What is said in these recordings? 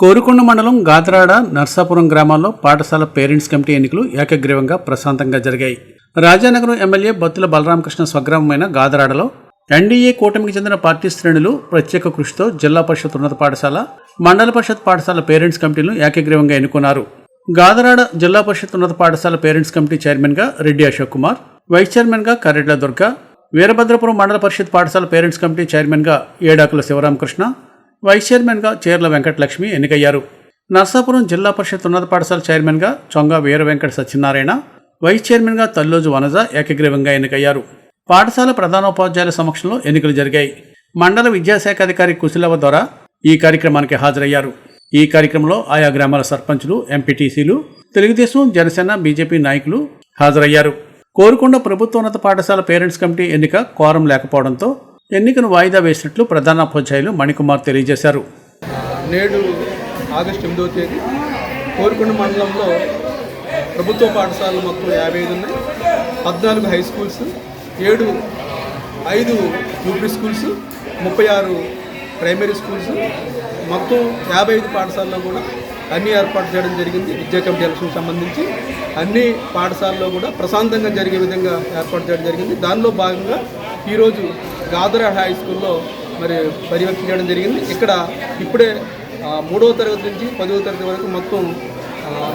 కోరుకొండ మండలం గాద్రాడ నర్సాపురం గ్రామాల్లో పాఠశాల పేరెంట్స్ కమిటీ ఎన్నికలు ఏకగ్రీవంగా ప్రశాంతంగా జరిగాయి. రాజానగరం ఎమ్మెల్యే బత్తుల బలరామకృష్ణ స్వగ్రామమైన గాదరాడలో ఎన్డీఏ కూటమికి చెందిన పార్టీ శ్రేణులు ప్రత్యేక కృషితో జిల్లా పరిషత్ ఉన్నత పాఠశాల మండల పరిషత్ పాఠశాల పేరెంట్స్ కమిటీలను ఏకగ్రీవంగా ఎన్నుకున్నారు. గాదరాడ జిల్లా పరిషత్ ఉన్నత పాఠశాల పేరెంట్స్ కమిటీ చైర్మన్గా రెడ్డి అశోక్ కుమార్ వైస్ చైర్మన్గా కర్రెడ్ల దుర్గా వీరభద్రపురం మండల పరిషత్ పాఠశాల పేరెంట్స్ కమిటీ చైర్మన్గా ఏడాకుల శివరామకృష్ణ వైస్ చైర్మన్గా చీర్ల వెంకటలక్ష్మి ఎన్నికయ్యారు. నర్సాపురం జిల్లా పరిషత్ ఉన్నత పాఠశాల చైర్మన్గా చొంగ వీర వెంకట సత్యనారాయణ వైస్ చైర్మన్గా తల్లోజు వనజ ఏకగ్రీవంగా ఎన్నికయ్యారు. పాఠశాల ప్రధానోపాధ్యాయుల సమక్షంలో ఎన్నికలు జరిగాయి. మండల విద్యాశాఖ అధికారి కుశలవ ద్వారా ఈ కార్యక్రమానికి హాజరయ్యారు. ఈ కార్యక్రమంలో ఆయా గ్రామాల సర్పంచులు ఎంపీటీసీలు తెలుగుదేశం జనసేన బీజేపీ నాయకులు హాజరయ్యారు. కోరుకొండ ప్రభుత్వోన్నత పాఠశాల పేరెంట్స్ కమిటీ ఎన్నిక కోరం లేకపోవడంతో ఎన్నికను వాయిదా వేసినట్లు ప్రధానోపాధ్యాయులు మణికుమార్ తెలియజేశారు. నేడు ఆగస్టు ఎనిమిదవ తేదీ కోరుకొండ మండలంలో ప్రభుత్వ పాఠశాలలు మొత్తం యాభై ఐదు ఉన్నాయి. పద్నాలుగు హై స్కూల్స్ ఏడు ఐదు యూపీ స్కూల్స్ ముప్పై ఆరు ప్రైమరీ స్కూల్స్ మొత్తం యాభై ఐదు పాఠశాలలో కూడా అన్ని ఏర్పాటు చేయడం జరిగింది. విద్యా కమిటీ ఎలక్షన్ సంబంధించి అన్ని పాఠశాలలో కూడా ప్రశాంతంగా జరిగే విధంగా ఏర్పాటు చేయడం జరిగింది. దానిలో భాగంగా ఈరోజు గాదరా హై స్కూల్లో మరి పర్యవేక్షణ చేయడం జరిగింది. ఇక్కడ ఇప్పుడే మూడవ తరగతి నుంచి పదవ తరగతి వరకు మొత్తం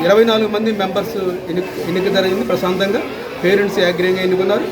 ఇరవై నాలుగు మంది మెంబర్స్ ఎన్నిక ఎన్నిక జరిగింది ప్రశాంతంగా. పేరెంట్స్ యాగ్రీయంగా ఎన్నుకున్నారు.